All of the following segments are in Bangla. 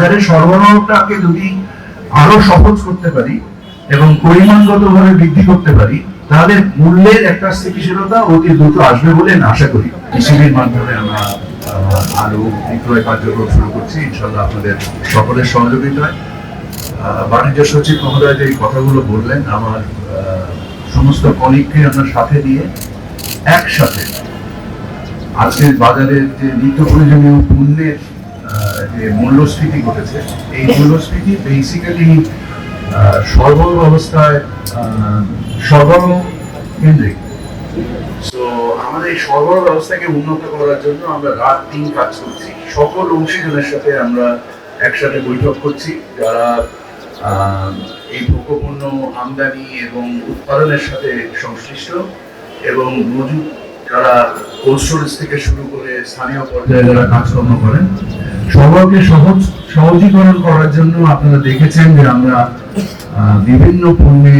বাজারে সরবরাহটাকে যদি আরও সহজ করতে পারি এবং পরিমাণগতভাবে বৃদ্ধি করতে পারি, তাহলে মূল্যের একটা স্থিতিশীলতা অতি দ্রুত আসবে বলে আমি আশা করি। কৃষির মাধ্যমে আমরা আলু বিক্রয় কার্যক্রম শুরু করছি। ইনশাল্লাহ আপনাদের সকলের সহযোগিতায়। বাণিজ্য সচিব মহোদয় যে কথাগুলো বললেন, আমার সমস্ত কলিগকে আমরা সাথে নিয়ে একসাথে আজকের বাজারের যে নিত্য প্রয়োজনীয় পণ্যের যে মূল্যস্ফীতি ঘটেছে এই মূল্যস্ফীতি বেসিক্যালি আহ, সরবরাহ কেন্দ্রিক। আমাদের এই উন্নত করার জন্য আমরা রাত কাজ করছি। সকল সাথে আমরা একসাথে বৈঠক করছি যারা এই আমদানি এবং উৎপাদনের সাথে সংশ্লিষ্ট এবং মজুদ যারা কোল্ড স্টোরেজ থেকে শুরু করে স্থানীয় পর্যায়ে যারা কাজকর্ম করেন সবাইকে সহজ, সহজীকরণ করার জন্য আপনারা দেখেছেন যে আমরা বিভিন্ন পণ্যে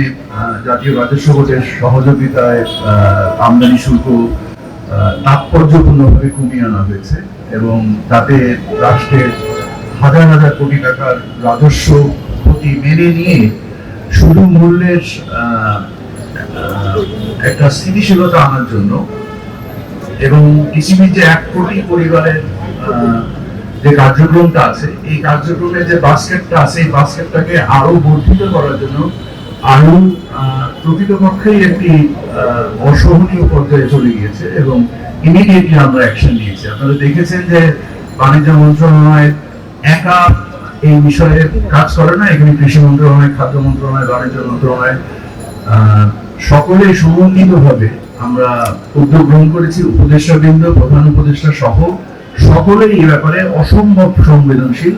জাতীয় রাজস্ব বোর্ডের সহযোগিতায় আমদানি শুল্ক তাৎপর্যপূর্ণভাবে কমিয়ে আনা হয়েছে এবং তাতে রাষ্ট্রের হাজার হাজার কোটি টাকার রাজস্ব ক্ষতি মেনে নিয়ে শুধু মূল্যের একটা স্থিতিশীলতা আনার জন্য এবং কৃষিবিদ যে এক কোটি পরিবারের যে কার্যক্রমটা আছে এই কার্যক্রমের যে বাস্কেটটা আছে এই বাস্কেটটাকে আরও বর্ধিত করার জন্য আহ, প্রকৃতপক্ষেই একটি অসহনীয় পর্যায়ে চলে গিয়েছে এবং ইমিডিয়েটলি আমরা অ্যাকশন নিয়েছি। আপনারা দেখেছেন যে বাণিজ্য মন্ত্রণালয় একা এই বিষয়ে কাজ করে না এখানে কৃষি মন্ত্রণালয় খাদ্য মন্ত্রণালয় বাণিজ্য মন্ত্রণালয় সকলে সমন্বিতভাবে আমরা উদ্যোগ গ্রহণ করেছি। উপদেষ্টা বৃন্দ প্রধান উপদেষ্টা সহ সকলেই এই ব্যাপারে অসম্ভব সংবেদনশীল।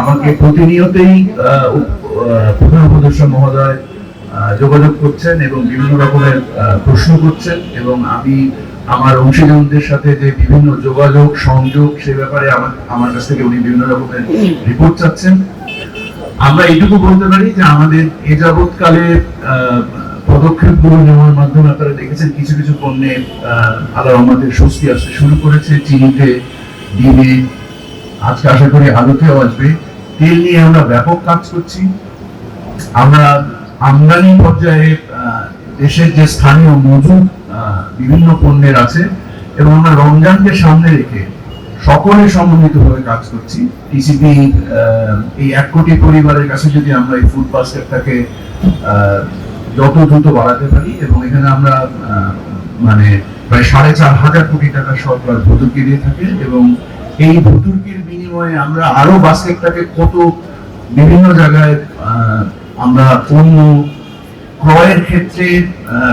আমাকে প্রতিনিয়তই প্রধান উপদেষ্টা মহোদয় যোগাযোগ করছেন এবং বিভিন্ন রকমের প্রশ্ন করছেন এবং আমি আমার অংশীজনদের সাথে যে বিভিন্ন যোগাযোগ, সংযোগ, সে ব্যাপারে আমার আমার কাছ থেকে উনি বিভিন্ন রকমের রিপোর্ট চাচ্ছেন। আমরা এইটুকু বলতে পারি যে আমাদের এ যাবৎকালে পদক্ষেপগুলো নেওয়ার মাধ্যমে আপনারা দেখেছেন কিছু কিছু পণ্যে আল্লাহ রহমতের স্বস্তি আসতে শুরু করেছে। চিনিতে ডিমে আজকে আশা করি আসবে তেল নিয়ে আমরা ব্যাপক কাজ করছি। আমরা আমদানি পর্যায়ে দেশের যে স্থানীয় মজুদ বিভিন্ন পণ্যের আছে এবং আমরা রমজানকে সামনে রেখে সকলে সমন্বিতভাবে কাজ করছি। টিসিবি এই এক কোটি পরিবারের কাছে যদি আমরা এই ফুড বাস্কেটটাকে যত দ্রুত বাড়াতে পারি এবং এখানে আমরা মানে প্রায় সাড়ে চার হাজার কোটি টাকা সরকার ভর্তুকি দিয়ে থাকে এবং এই ভর্তুকির বিনিময়ে আমরা আরও বাস্কেটটাকে কত বিভিন্ন জায়গায় আমরা পণ্য ক্রয়ের ক্ষেত্রে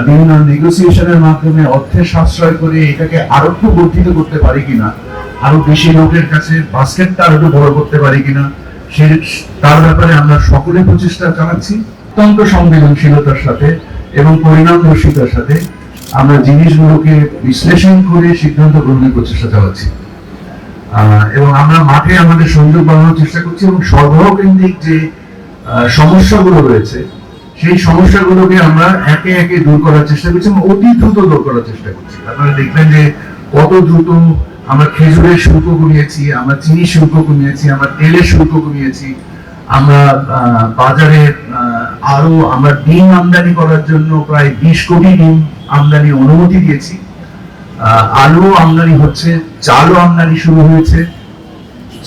বিভিন্ন নেগোসিয়েশনের মাধ্যমে অর্থের সাশ্রয় করে এটাকে আরও একটু বর্ধিত করতে পারি কিনা, আরও বেশি লোকের কাছে বাস্কেটটা আরও বড় করতে পারি কিনা, সে তার ব্যাপারে আমরা সকলে প্রচেষ্টা চালাচ্ছি। অত্যন্ত সংবেদনশীলতার সাথে এবং পরিণামদর্শিতার সাথে। আমরা জিনিসগুলোকে বিশ্লেষণ করে সিদ্ধান্ত গ্রহণের প্রচেষ্টা চালাচ্ছি। এবং আমরা মাঠে আমাদের সংযোগ বাড়ানোর চেষ্টা করছি এবং সরবরাহ কেন্দ্রিক যে সমস্যাগুলো রয়েছে, সেই সমস্যাগুলোকে আমরা একে একে দূর করার চেষ্টা করছি এবং অতি দ্রুত দূর করার চেষ্টা করছি। আপনারা দেখবেন যে কত দ্রুত আমরা খেজুরের শুল্ক কমিয়েছি, আমরা চিনি শুল্ক কমিয়েছি, আমরা তেলের শুল্ক কমিয়েছি, আমরা বাজারে আরও আমরা ডিম আমদানি করার জন্য প্রায় বিশ কোটি ডিম আমদানি অনুমতি দিয়েছি। আলু আমদানি হচ্ছে চালও আমদানি শুরু হয়েছে।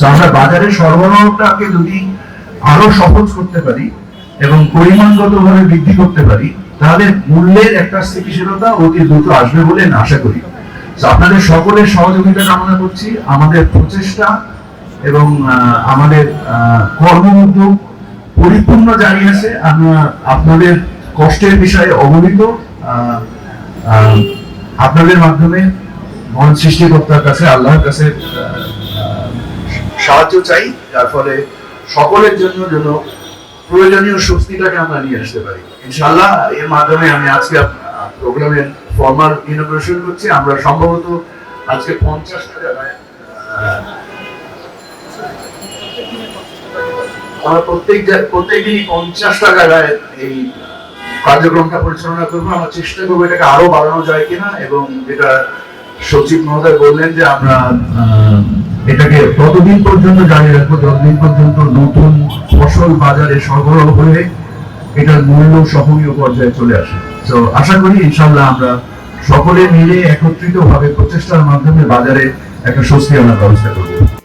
আমরা বাজারে সরবরাহটাকে যদি আরও সহজ করতে পারি এবং পরিমাণগতভাবে বৃদ্ধি করতে পারি তাহলে মূল্যের একটা স্থিতিশীলতা অতি দ্রুত আসবে বলে আশা করি। আপনাদের সকলের সহযোগিতা কামনা করছি। আমাদের প্রচেষ্টা এবং আমাদের আহ, কর্ম পরিপূর্ণ জানিয়েছে আমরা আপনাদের কষ্টের বিষয়ে অবহিত। আপনাদের মাধ্যমে মহান সৃষ্টিকর্তার কাছে, আল্লাহর কাছে সাহায্য চাই, যার ফলে সকলের জন্য যেন প্রয়োজনীয় স্বস্তিটাকে আমরা নিয়ে আসতে পারি। ইনশাআল্লাহ, এর মাধ্যমে আমি আজকে প্রোগ্রামের ফর্মাল ইনোগ্রেশন করছি। আমরা সম্ভবত আজকে পঞ্চাশটা জায়গায় আমরা প্রত্যেক জা- প্রত্যেক দিনই পঞ্চাশটা জায়গায় এই কার্যক্রমটা পরিচালনা করব। আমরা চেষ্টা করব এটাকে আরও বাড়ানো যায় কিনা এবং যেটা সচিব মহোদয় বললেন যে আমরা এটাকে ততদিন পর্যন্ত জারি রাখব, যতদিন পর্যন্ত নতুন ফসল বাজারে সরবরাহ হয়ে এটার মূল্য সহনীয় পর্যায়ে চলে আসে। তো আশা করি ইনশাল্লাহ আমরা সকলে মিলে একত্রিত ভাবে প্রচেষ্টার মাধ্যমে বাজারে একটা স্বস্তি আনার ব্যবস্থা করব।